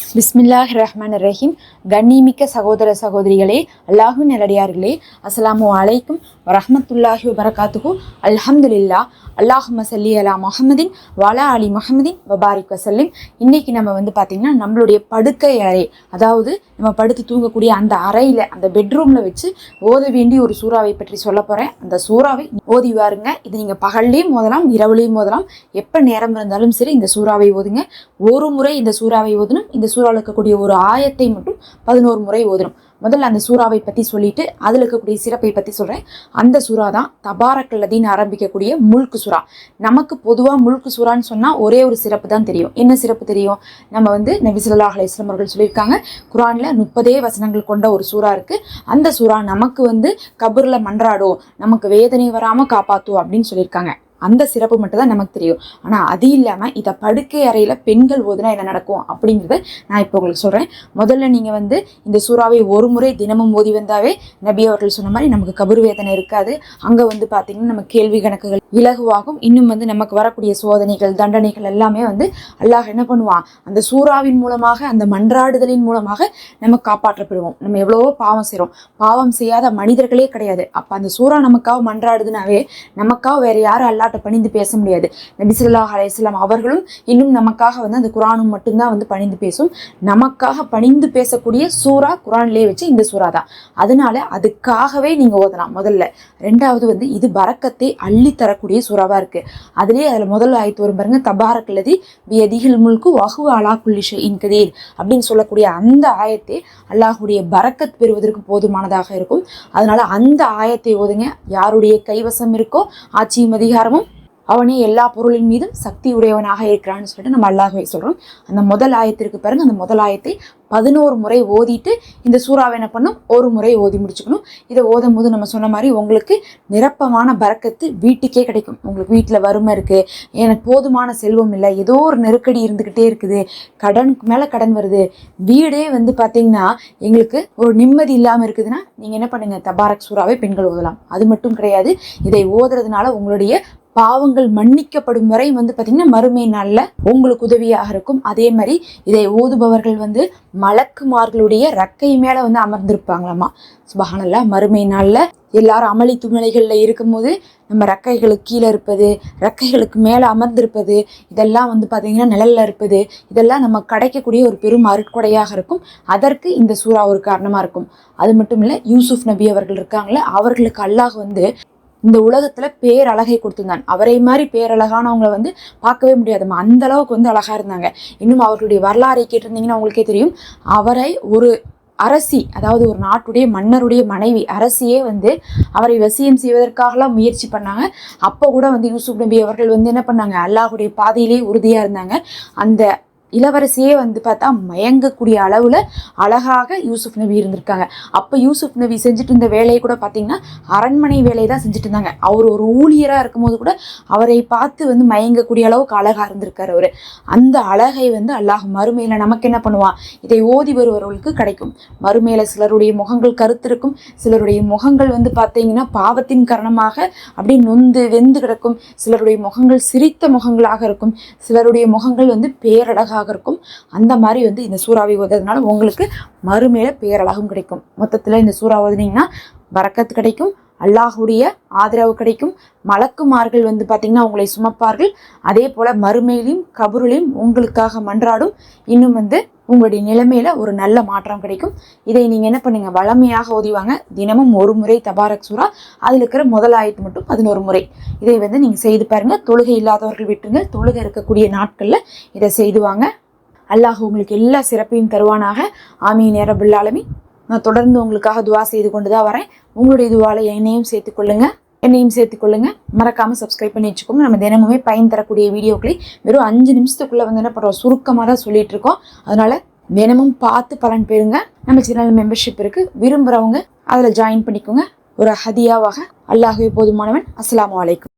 பிஸ்மில்லாஹ் ரஹ்மான் ரஹீம் கண்ணிமிக்க சகோதர சகோதரிகளே அல்லாஹு நல்லடியார்களே அஸ்ஸலாமு அலைக்கும் வரஹ்மத்துல்லாஹி வபரகாத்துஹு. அல்ஹம்துலில்லா அல்லாஹ் மசல்லி அலா முகமதின் வலா அலி முகமதின் வபாரிக் வசல்லிம் இன்னைக்கு நம்ம வந்து பார்த்திங்கன்னா நம்மளுடைய படுக்கை அறை அதாவது நம்ம படுத்து தூங்கக்கூடிய அந்த அறையில் அந்த பெட்ரூமில் வச்சு ஓத வேண்டிய ஒரு சூறாவை பற்றி சொல்ல போகிறேன் அந்த சூறாவை ஓதி வாருங்க. இது நீங்கள் பகல்லையும் மோதலாம் இரவுலையும் மோதலாம் எப்போ நேரம் இருந்தாலும் சரி இந்த சூறாவை ஓதுங்க. ஒரு முறை இந்த சூறாவை ஓதணும் இந்த சூறாவில் இருக்கக்கூடிய ஒரு ஆயத்தை மட்டும் பதினோரு முறை ஓதணும். முதல்ல அந்த சூறாவை பற்றி சொல்லிட்டு அதில் இருக்கக்கூடிய சிறப்பை பற்றி சொல்கிறேன் அந்த சூறா தான் தபாரக்கல்லதின்னு ஆரம்பிக்கக்கூடிய முல்கு சுறா. நமக்கு பொதுவாக முல்கு சுறான்னு சொன்னால் ஒரே ஒரு சிறப்பு தான் தெரியும். என்ன சிறப்பு தெரியும்? நம்ம வந்து நபி ஸல்லல்லாஹு அவர்கள் சொல்லியிருக்காங்க குரானில் முப்பதே வசனங்கள் கொண்ட ஒரு சூறா இருக்குது அந்த சூறா நமக்கு வந்து கபூரில் மன்றாடும் நமக்கு வேதனை வராமல் காப்பாற்றும் அப்படின்னு சொல்லியிருக்காங்க. அந்த சிறப்பு மட்டும் தான் நமக்கு தெரியும். ஆனால் அது இல்லாமல் இதை படுக்கை அறையில் பெண்கள் ஓதுனா என்ன நடக்கும் அப்படிங்கிறத நான் இப்போ உங்களுக்கு சொல்கிறேன் முதல்ல நீங்கள் வந்து இந்த சூறாவை ஒரு முறை தினமும் ஓதி வந்தாவே நபி அவர்கள் சொன்ன மாதிரி நமக்கு கபர் வேதனை இருக்காது. அங்கே வந்து பார்த்திங்கன்னா நம்ம கேள்வி கணக்குகள் இலகுவாகும். இன்னும் வந்து நமக்கு வரக்கூடிய சோதனைகள் தண்டனைகள் எல்லாமே வந்து அல்லாஹ் என்ன பண்ணுவான்? அந்த சூறாவின் மூலமாக அந்த மன்றாடுதலின் மூலமாக நம்ம காப்பாற்றப்படுவோம். நம்ம எவ்வளவோ பாவம் செய்கிறோம் பாவம் செய்யாத மனிதர்களே கிடையாது. அப்போ அந்த சூறா நமக்காக மன்றாடுதுனாவே நமக்காக வேறு யாரும் அல்லாட்ட பணிந்து பேச முடியாது. நபி அலையம் அவர்களும் இன்னும் நமக்காக வந்து அந்த குரானும் மட்டும்தான் வந்து பணிந்து பேசும். நமக்காக பணிந்து பேசக்கூடிய சூறா குரான்லேயே வச்சு இந்த சூறா தான். அதனால அதுக்காகவே நீங்கள் ஓதலாம் முதல்ல. ரெண்டாவது வந்து இது பறக்கத்தை அள்ளி தரக்கூடிய சூறாவாக இருக்குது அதுலேயே அதில் முதல் ஆயத்து வரும் பாருங்க தபாரக்குள்ளதி வியதிகள் முழுக்கு வகு அலா குல்லிஷ இன்கதீர் அப்படின்னு சொல்லக்கூடிய அந்த ஆயத்தை அல்லாஹுடைய பறக்கத் பெறுவதற்கு போதுமானதாக இருக்கும். அதனால அந்த ஆயத்தை ஓதுங்க. யாருடைய கைவசம் இருக்கோ ஆட்சியும் அதிகாரமும் அவனே எல்லா பொருளின் மீதும் சக்தி உடையவனாக இருக்கிறான்னு சொல்லிட்டு நம்ம அல்லாஹே சொல்கிறோம் அந்த முதல் ஆயத்திற்கு பிறகு அந்த முதல் ஆயத்தை பதினோரு முறை ஓதிட்டு இந்த சூறாவை என்ன பண்ணும்? ஒரு முறை ஓதி முடிச்சுக்கணும். இதை ஓதும் போது நம்ம சொன்ன மாதிரி உங்களுக்கு நிரப்பமான பறக்கத்து வீட்டுக்கே கிடைக்கும். உங்களுக்கு வீட்டில் வறுமை இருக்குது எனக்கு போதுமான செல்வம் இல்லை. ஏதோ ஒரு நெருக்கடி இருந்துக்கிட்டே இருக்குது. கடனுக்கு மேலே கடன் வருது. வீடே வந்து பார்த்திங்கன்னா எங்களுக்கு ஒரு நிம்மதி இல்லாமல் இருக்குதுன்னா நீங்கள் என்ன பண்ணுங்கள் தபாரக் சூறாவை பெண்கள் ஓதலாம். அது மட்டும் கிடையாது. இதை ஓதுறதுனால உங்களுடைய பாவங்கள் மன்னிக்கப்படும் வரை வந்து பார்த்திங்கன்னா மறுமை நாளில் உங்களுக்கு உதவியாக இருக்கும். அதே மாதிரி இதை ஓதுபவர்கள் வந்து மலக்குமார்களுடைய ரக்கை மேலே வந்து அமர்ந்திருப்பாங்களாமா? சுபகானல்லா மறுமை நாளில் எல்லாரும் அமளி துமளிகளில் இருக்கும்போது நம்ம ரெக்கைகளுக்கு கீழே இருப்பது ரெக்கைகளுக்கு மேலே அமர்ந்திருப்பது இதெல்லாம் வந்து பார்த்திங்கன்னா நிழலில் இருப்பது இதெல்லாம் நம்ம கிடைக்கக்கூடிய ஒரு பெரும் அருட்கொடையாக இருக்கும். அதற்கு இந்த சூறா ஒரு காரணமாக இருக்கும். அது மட்டும் இல்லை யூசுஃப் நபி அவர்கள் இருக்காங்களே அவர்களுக்கு அல்லாஹ் வந்து இந்த உலகத்துல பேரழகை கொடுத்திருந்தான். அவரை மாதிரி பேரழகானவங்களை வந்து பார்க்கவே முடியாதுமா அந்த அளவுக்கு வந்து அழகா இருந்தாங்க. இன்னும் அவர்களுடைய வரலாறை கேட்டிருந்தீங்கன்னா உங்களுக்கே தெரியும். அவரை ஒரு அரசி அதாவது ஒரு நாட்டுடைய மன்னருடைய மனைவி அரசியே வந்து அவரை வசியம் செய்வதற்காகலாம் முயற்சி பண்ணாங்க. அப்போ கூட வந்து யூசுப் நபி அவர்கள் வந்து என்ன பண்ணாங்க? அல்லாஹுடைய பாதையிலேயே உறுதியாக இருந்தாங்க. அந்த இளவரசியே வந்து பார்த்தா மயங்கக்கூடிய அளவில் அழகாக யூசுப் நபி இருந்திருக்காங்க. அப்போ யூசுப் நபி செஞ்சுட்டு இருந்த வேலையை கூட பார்த்தீங்கன்னா அரண்மனை வேலையை தான் செஞ்சுட்டு இருந்தாங்க. அவர் ஒரு ஊழியராக இருக்கும்போது கூட அவரை பார்த்து வந்து மயங்கக்கூடிய அளவுக்கு அழகாக இருந்திருக்கார் அவர். அந்த அழகை வந்து அல்லாஹ் மறுமையில் நமக்கு என்ன பண்ணுவான்? இதை ஓதி வருபவர்களுக்கு கிடைக்கும். மறுமையில் சிலருடைய முகங்கள் கருத்திருக்கும். சிலருடைய முகங்கள் வந்து பார்த்தீங்கன்னா பாவத்தின் காரணமாக அப்படி நொந்து வெந்து கிடக்கும். சிலருடைய முகங்கள் சிரித்த முகங்களாக இருக்கும். சிலருடைய முகங்கள் வந்து பேரழகாக அழகாக இருக்கும். அந்த மாதிரி வந்து இந்த சூறாவை ஓதுறதுனால உங்களுக்கு மறுமையில பேரழகும் கிடைக்கும். மொத்தத்தில் இந்த சூறா ஓதுனீங்கன்னா வரக்கத்து கிடைக்கும் அல்லாஹுடைய ஆதரவு கிடைக்கும். மலக்குமார்கள் வந்து பார்த்திங்கன்னா உங்களை சுமப்பார்கள். அதே போல் மறுமையிலையும் கபருளையும் உங்களுக்காக மன்றாடும். இன்னும் வந்து உங்களுடைய நிலைமையில் ஒரு நல்ல மாற்றம் கிடைக்கும். இதை நீங்கள் என்ன பண்ணுங்கள் வளமையாக ஓதிவாங்க தினமும் ஒரு முறை தபாரக் சூறா. அதில் இருக்கிற முதல் ஆயத்து மட்டும் பதினோரு முறை. இதை வந்து நீங்கள் செய்து பாருங்கள் தொழுகை இல்லாதவர்கள் விட்டுருங்க. தொழுகை இருக்கக்கூடிய நாட்களில் இதை செய்துவாங்க அல்லாஹ் உங்களுக்கு எல்லா சிறப்பையும் தருவானாக. ஆமீன் நேரபுல்லாலமி நான் தொடர்ந்து உங்களுக்காக துவா செய்து கொண்டு தான் வரேன். உங்களுடைய துவாலை என்னையும் சேர்த்துக்கொள்ளுங்கள் என்னையும் சேர்த்துக்கொள்ளுங்க. மறக்காமல் சப்ஸ்கிரைப் பண்ணி வச்சுக்கோங்க. நம்ம தினமுமே பயன் தரக்கூடிய வீடியோக்களை வெறும் அஞ்சு நிமிஷத்துக்குள்ளே வந்து என்ன பண்ணுறோம் சுருக்கமாக தான் சொல்லிட்டு இருக்கோம். அதனால தினமும் பார்த்து பலன் பெறுங்க. நம்ம சேனல் மெம்பர்ஷிப் இருக்குது விரும்புகிறவங்க அதில் ஜாயின் பண்ணிக்கோங்க. ஒரு ஹதியாவாக. அல்லாஹுவே போதுமானவன். அஸ்லாம் வலைக்கும்